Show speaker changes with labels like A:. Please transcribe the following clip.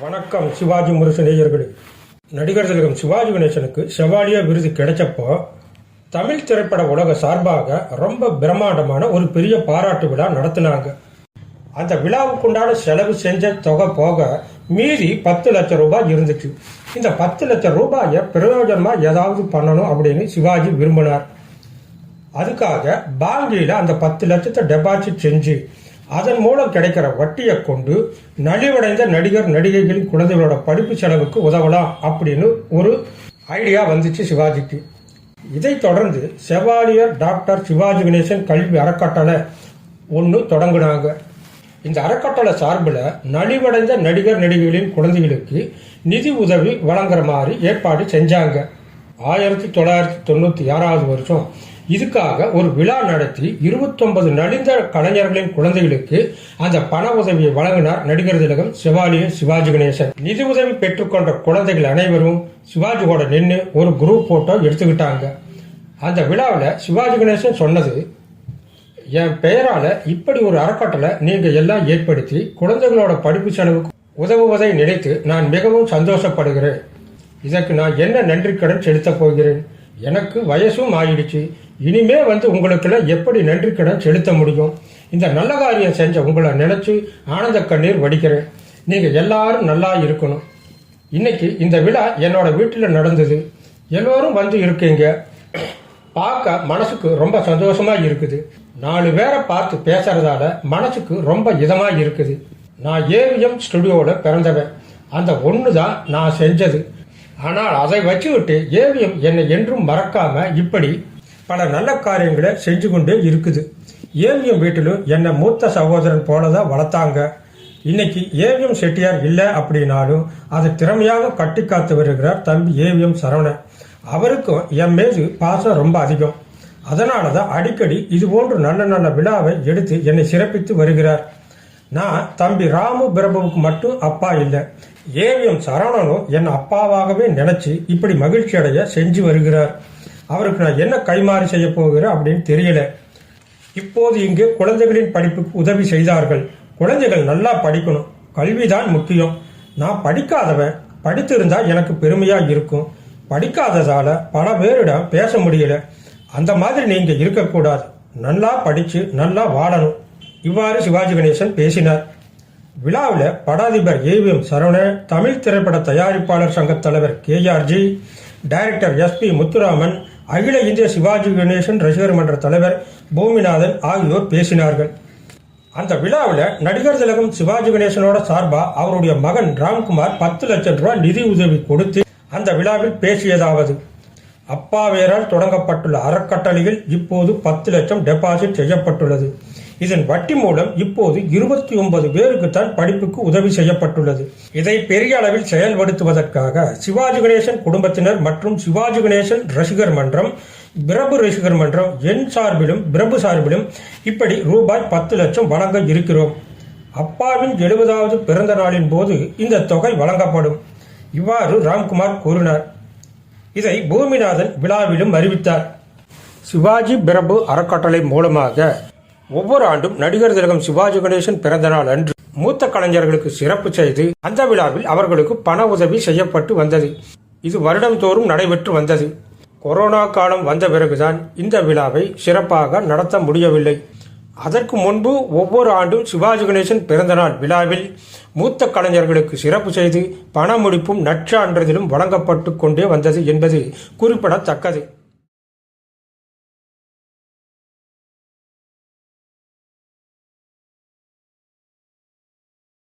A: வணக்கம் சிவாஜி முரசு நேயர்களே. நடிகர் திலகம் சிவாஜி கணேசனுக்கு செவாலியா விருது கிடைச்சப்போ தமிழ் திரைப்பட உலக சார்பாக ரொம்ப பிரம்மாண்டமான ஒரு பெரிய பாராட்டு விழா நடத்தினாங்க. அந்த விழாவுக்குண்டான செலவு செஞ்ச தொகை போக மீதி பத்து லட்சம் ரூபாய் இருந்துச்சு. இந்த பத்து லட்சம் ரூபாயை பிரயோஜனமா ஏதாவது பண்ணணும் அப்படின்னு சிவாஜி விரும்பினார். அதுக்காக பாங்கியில் அந்த பத்து லட்சத்தை டெபாசிட் செஞ்சு அதன் மூலம் கிடைக்கிற வட்டியை கொண்டு நலிவடைந்த நடிகர் நடிகைகளின் குழந்தைகளோட படிப்பு செலவுக்கு உதவலாம் அப்படின்னு ஒரு ஐடியா வந்துச்சு சிவாஜிக்கு. இதைத் தொடர்ந்து செவாலியர் டாக்டர் சிவாஜி கணேசன் கல்வி அறக்கட்டளை ஒன்று தொடங்கினாங்க. இந்த அறக்கட்டளை சார்பில் நலிவடைந்த நடிகர் நடிகைகளின் குழந்தைகளுக்கு நிதி உதவி வழங்குற மாதிரி ஏற்பாடு செஞ்சாங்க. ஆயிரத்தி தொள்ளாயிரத்தி தொண்ணூற்றி ஆறாவது வருஷம் இதுக்காக ஒரு விழா நடத்தி இருபத்தொன்பது நலிந்த கலைஞர்களின் குழந்தைகளுக்கு அந்த பண உதவியை வழங்கினார் நடிகர் திலகம் சிவாலியும் சிவாஜி கணேசன். நிதி உதவி பெற்றுக்கொண்ட குழந்தைகள் அனைவரும் சிவாஜி கூட நின்று ஒரு குரூப் போட்டோ எடுத்துக்கிட்டாங்க. அந்த விழாவில் சிவாஜி கணேசன் சொன்னது என் பெயரால இப்படி ஒரு அறக்கட்டளை நீங்க எல்லாம் ஏற்படுத்தி குழந்தைகளோட படிப்பு செலவுக்கு உதவுவதை நினைத்து நான் மிகவும் சந்தோஷப்படுகிறேன். இதற்கு நான் என்ன நன்றி கடன் செலுத்தப் போகிறேன்? எனக்கு வயசும் ஆயிடுச்சு. இனிமே வந்து உங்களுக்கெல்லாம் எப்படி நன்றி கடன் செலுத்த முடியும்? இந்த நல்ல காரியம் செஞ்ச உங்களை நினைச்சு ஆனந்த கண்ணீர் வடிக்கிறேன். நீங்க எல்லாரும் நல்லா இருக்கணும். இன்னைக்கு இந்த விழா என்னோட வீட்டில் நடந்தது. எல்லோரும் வந்து இருக்கீங்க. பார்க்க மனசுக்கு ரொம்ப சந்தோஷமா இருக்குது. நாலு பேரை பார்த்து பேசுறதால மனசுக்கு ரொம்ப இதமா இருக்குது. நான் ஏவிஎம் ஸ்டுடியோவில் பிறந்தவன். அந்த ஒன்று தான் நான் செஞ்சது. ஆனால் அதை வச்சுக்கிட்டு ஏவிஎம் என்னை என்றும் மறக்காம இப்படி பல நல்ல காரியங்களை செஞ்சு கொண்டே இருக்குது. ஏவிஎம் வீட்டிலும் என்னை மூத்த சகோதரன் போல தான் வளர்த்தாங்க. இன்னைக்கு ஏவிஎம் செட்டியார் இல்லை அப்படின்னாலும் அதை திறமையாக கட்டி காத்து வருகிறார் தம்பி ஏவிஎம் சரவணன். அவருக்கும் என் மீது பாசம் ரொம்ப அதிகம். அதனால தான் அடிக்கடி இது போன்ற நல்ல நல்ல விழாவை எடுத்து என்னை சிறப்பித்து வருகிறார். நான் தம்பி ராமு பிரபுவுக்கு மட்டும் அப்பா இல்லை. ஏவிஎம் சரவணனும் என் அப்பாவாகவே நினைச்சு இப்படி மகிழ்ச்சி அடைய செஞ்சு வருகிறார். அவருக்கு நான் என்ன கைமாறு செய்ய போகிறேன் அப்படின்னு தெரியல. இப்போது இங்கு குழந்தைகளின் படிப்புக்கு உதவி செய்தார்கள். குழந்தைகள் நல்லா படிக்கணும். கல்விதான் முக்கியம். நான் படிக்காதவன் படித்திருந்தா எனக்கு பெருமையா இருக்கும். படிக்காததால பல பேரிடம் பேச முடியல. அந்த மாதிரி நீங்க இருக்கக்கூடாது. நல்லா படிச்சு நல்லா வாழணும். இவ்வாறு சிவாஜி கணேசன் பேசினார். விழாவில் படாதிபர் ஏவிஎம் சரவணன் தமிழ் திரைப்பட தயாரிப்பாளர் சங்க தலைவர் கேஆர்ஜி டைரக்டர் எஸ்பி முத்துராமன் அகில இந்திய சிவாஜி கணேசன் ரசிகர் மன்ற தலைவர் பூமிநாதன் ஆகியோர் பேசினார்கள். அந்த விழாவில் நடிகர் திலகம் சிவாஜி கணேசனோட சார்பா அவருடைய மகன் ராம்குமார் பத்து லட்சம் ரூபாய் நிதி உதவி கொடுத்து அந்த விழாவில் பேசியதாவது. அப்பாவேரால் தொடங்கப்பட்டுள்ள அறக்கட்டளையில் இப்போது பத்து லட்சம் டெபாசிட் செய்யப்பட்டுள்ளது. இதன் வட்டி மூலம் இப்போது இருபத்தி ஒன்பது பேருக்கு தான் படிப்புக்கு உதவி செய்யப்பட்டுள்ளது. இதை பெரிய அளவில் செயல்படுத்துவதற்காக சிவாஜி கணேசன் குடும்பத்தினர் மற்றும் சிவாஜி கணேசன் ரசிகர் மன்றம் பிரபு ரசிகர் மன்றம் என் சார்பிலும் பிரபு சார்பிலும் இப்படி ரூபாய் பத்து லட்சம் வழங்க இருக்கிறோம். அப்பாவின் எழுபதாவது பிறந்த நாளின் போது இந்த தொகை வழங்கப்படும். இவ்வாறு ராம்குமார் கூறினார். இதை பூமிநாதன் விழாவிலும் அறிவித்தார். சிவாஜி பிரபு அறக்கட்டளை மூலமாக ஒவ்வொரு ஆண்டும் நடிகர் திலகம் சிவாஜி கணேசன் பிறந்த நாள் அன்று மூத்த கலைஞர்களுக்கு சிறப்பு செய்து அந்த விழாவில் அவர்களுக்கு பண உதவி செய்யப்பட்டு வந்தது. இது வருடந்தோறும் நடைபெற்று வந்தது. கொரோனா காலம் வந்த பிறகுதான் இந்த விழாவை சிறப்பாக நடத்த முடியவில்லை. அதற்கு முன்பு ஒவ்வொரு ஆண்டும் சிவாஜி கணேசன் பிறந்தநாள் விழாவில் மூத்த கலைஞர்களுக்கு சிறப்பு செய்து பண முடிப்பும் நற்சான்றிதழும் வழங்கப்பட்டு கொண்டே வந்தது என்பது குறிப்பிடத்தக்கது.